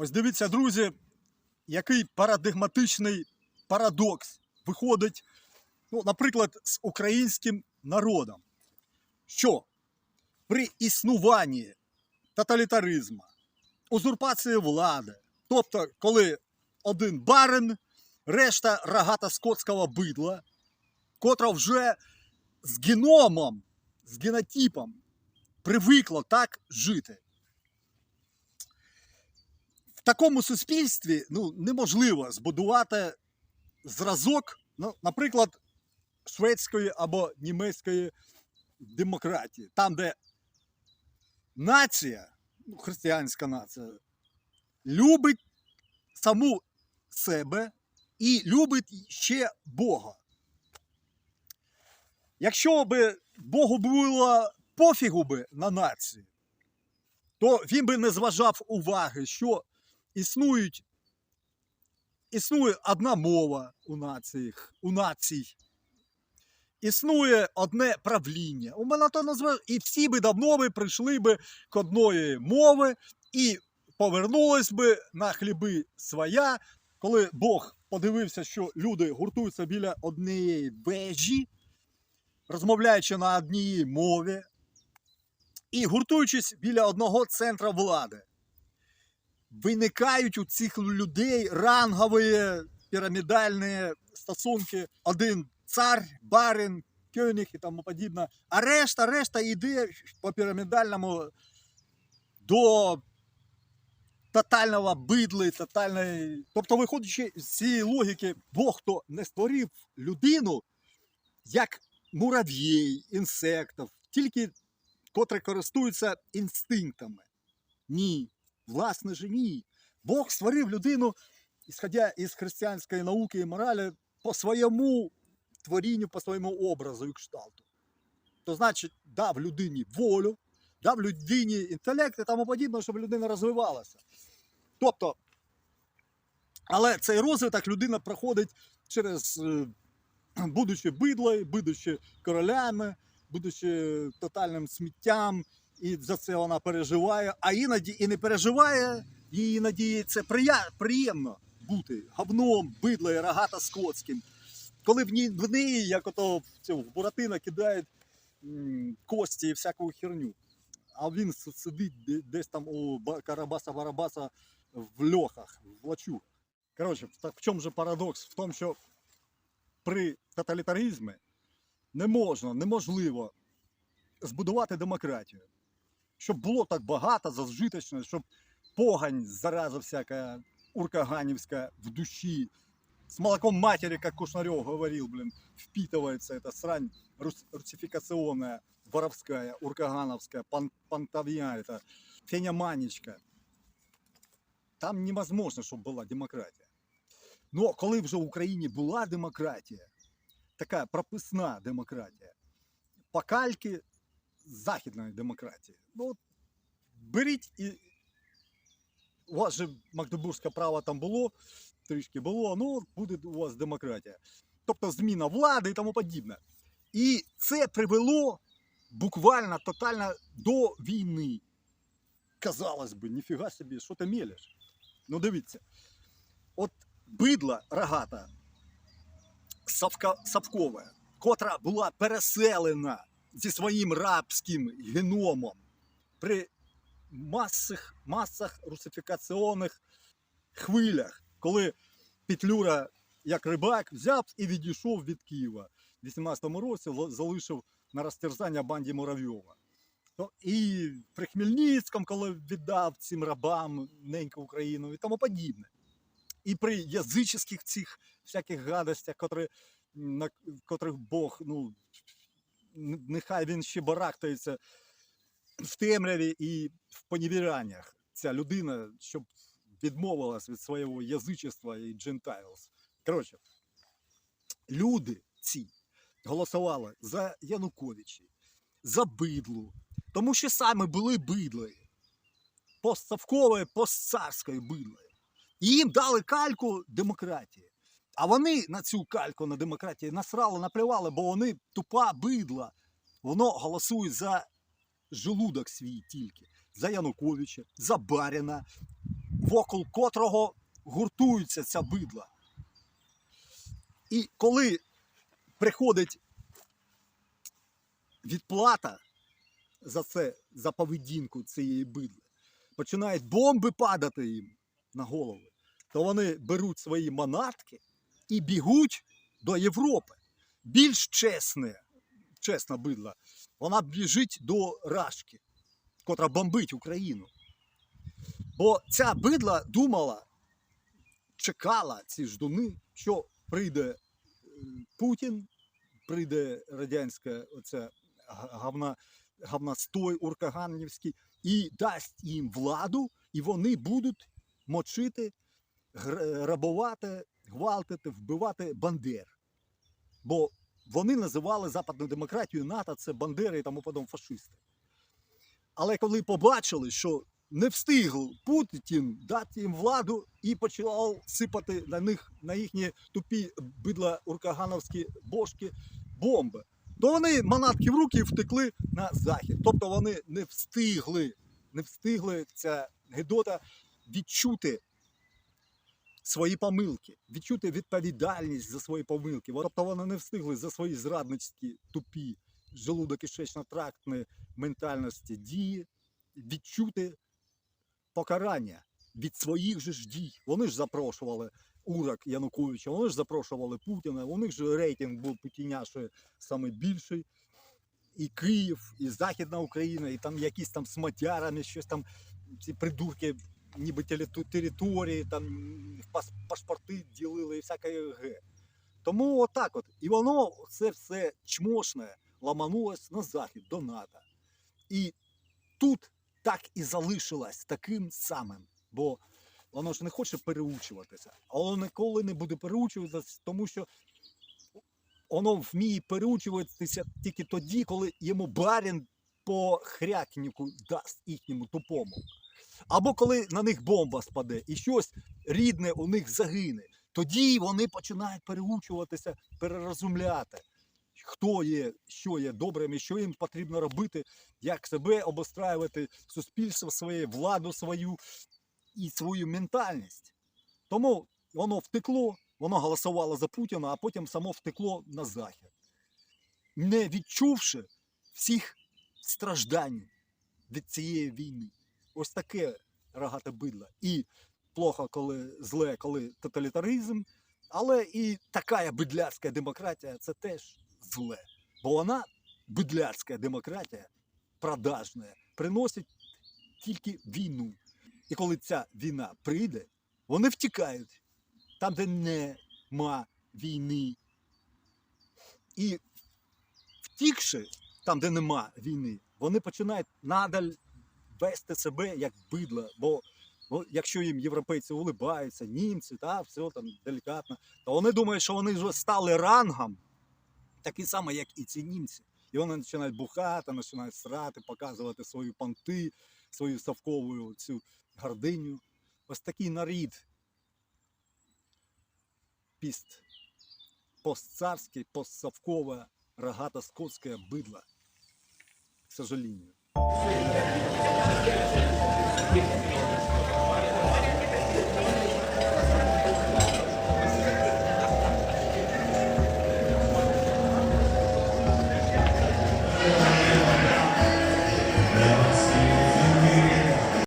Ось дивіться, друзі, який парадигматичний парадокс виходить, ну, наприклад, з українським народом, що при існуванні тоталітаризму, узурпації влади, тобто, коли один барин, решта рогата скотського бидла, котра вже з геномом, з генотипом привикло так жити. Такому суспільстві ну, неможливо збудувати зразок, ну, наприклад, шведської або німецької демократії, там, де нація, ну, християнська нація, любить саму себе і любить ще Бога. Якщо би Богу було пофігу би на націю, то він би не зважав уваги, що існують, існує одна мова у націях, у націй, існує одне правління. У мене то назва, і всі би давно би прийшли би к одної мови і повернулись би на хліби своя, коли Бог подивився, що люди гуртуються біля однієї вежі, розмовляючи на одній мові, і гуртуючись біля одного центра влади. Виникають у цих людей рангові пірамідальні стосунки. Один цар, барин, кьоніг і тому подібне. А решта, решта йде по пірамідальному до тотального бидли, тотальної. Тобто, виходячи з цієї логіки, Бог хто не створив людину як мурав'єй, інсектів, тільки котрі користуються інстинктами. Ні, власне ж ні. Бог створив людину, ісходя із християнської науки і моралі, по своєму творінню, по своєму образу і кшталту. То значить, дав людині волю, дав людині інтелект і тому подібне, щоб людина розвивалася. Тобто, але цей розвиток людина проходить через, е, будучи бидлою, будучи королями, будучи тотальним сміттям, і за це вона переживає, а іноді і не переживає, їй іноді це приємно бути говном, бидлою, рогата скотським. Коли в ній в неї, як ото в Буратино кидають кості і всяку херню. А він сидить десь там у Ба- Карабаса-Барабаса в льохах, в лачугах. Коротше, в чому же парадокс? В тому, що при тоталітаризмі не можна, неможливо збудувати демократію Щоб було так багато, зажиточно, щоб погань, зараза всяка уркаганівська в душі, с молоком матери, как Кушнарев говорил, блин, впитывается эта срань рус- русификационная, воровская, уркагановская, пан, пантовья, это феняманечка. Там невозможно, щоб була демократія. Ну, коли вже в Україні була демократія, така прописна демократія, по кальки західної демократії. Ну, от беріть і. У вас же Магдебурзьке право там було, трішки було, ну буде у вас демократія. Тобто зміна влади і тому подібне. І це привело буквально тотально до війни. Казалось би, ніфіга собі, що ти мелеш. Ну дивіться, от бидла рогата Савка, Савкова, котра була переселена зі своїм рабським геномом при масах, масах русифікаційних хвилях, коли Петлюра, як рибак, взяв і відійшов від Києва. В 18-му році залишив на розтерзання банді Муравйова. То і при Хмельницькому, коли віддав цим рабам неньку Україну і тому подібне. І при язичних цих всяких гадостях, котрі, на котрих Бог, ну, нехай він ще барахтається в темряві і в поневіраннях. Ця людина, щоб відмовилась від свого язичества і джентайлс. Коротше, люди ці голосували за Януковича, за бидлу, тому що саме були бидлою, постсовковою, постцарською бидлою. І їм дали кальку демократії. А вони на цю кальку на демократії насрали, наплювали, бо вони тупа бидла. Воно голосує за желудок свій тільки, за Януковича, за Баріна, вокол котрого гуртуються ця бидла. І коли приходить відплата за це, за поведінку цієї бидли, починають бомби падати їм на голови, то вони беруть свої манатки і бігуть до Європи. Більш чесне, чесна бидла, вона біжить до Рашки, котра бомбить Україну. Бо ця бидла думала, чекала ці ждуни, що прийде е, Путін, прийде радянська оця гавна, гавнастой уркаганівський і дасть їм владу, і вони будуть мочити, гр- рабувати, гвалтити, вбивати бандер. Бо вони називали западну демократію НАТО це бандери і тому подобне фашисти. Але коли побачили, що не встиг Путін дати їм владу і почав сипати на них на їхні тупі бидла уркагановські бошки бомби, то вони манатки в руки втекли на захід. Тобто вони не встигли, не встигли ця гедота відчути свої помилки, відчути відповідальність за свої помилки. Тобто вони не встигли за свої зрадницькі тупі желудово-кишечно-трактні ментальності дії відчути покарання від своїх же ж дій. Вони ж запрошували урок Януковича, вони ж запрошували Путіна, у них же рейтинг був Путіняши саме більший. І Київ, і Західна Україна, і там якісь там сматярами, щось там, ці придурки, ніби території, там паспорти ділили і всяке г. Тому отак от. І воно це все чмошне ламанулось на захід до НАТО. І тут так і залишилось таким самим. Бо воно ж не хоче переучуватися. А воно ніколи не буде переучуватися, тому що воно вміє переучуватися тільки тоді, коли йому барін по хрякніку дасть їхньому тупому. Або коли на них бомба спаде і щось рідне у них загине. Тоді вони починають переучуватися, перерозумляти, хто є, що є добрим і що їм потрібно робити, як себе обостраювати, суспільство своє, владу свою і свою ментальність. Тому воно втекло, воно голосувало за Путіна, а потім само втекло на захід, не відчувши всіх страждань від цієї війни. Ось таке рогате бидло. І плохо, коли зле, коли тоталітаризм, але і така бидляцька демократія це теж зле. Бо вона, бидляцька демократія, продажна, приносить тільки війну. І коли ця війна прийде, вони втікають там, де нема війни. І втікши там, де нема війни, вони починають надаль вести себе як бидло. Бо, бо якщо їм європейці улибаються, німці, та, все там делікатно, то вони думають, що вони вже стали рангом, такий самий, як і ці німці. І вони починають бухати, починають срати, показувати свої понти, свою совкову цю гординю. Ось такий нарід. Піст. Постцарське, постсовкове, рогато-скотське бидло. К сожалению.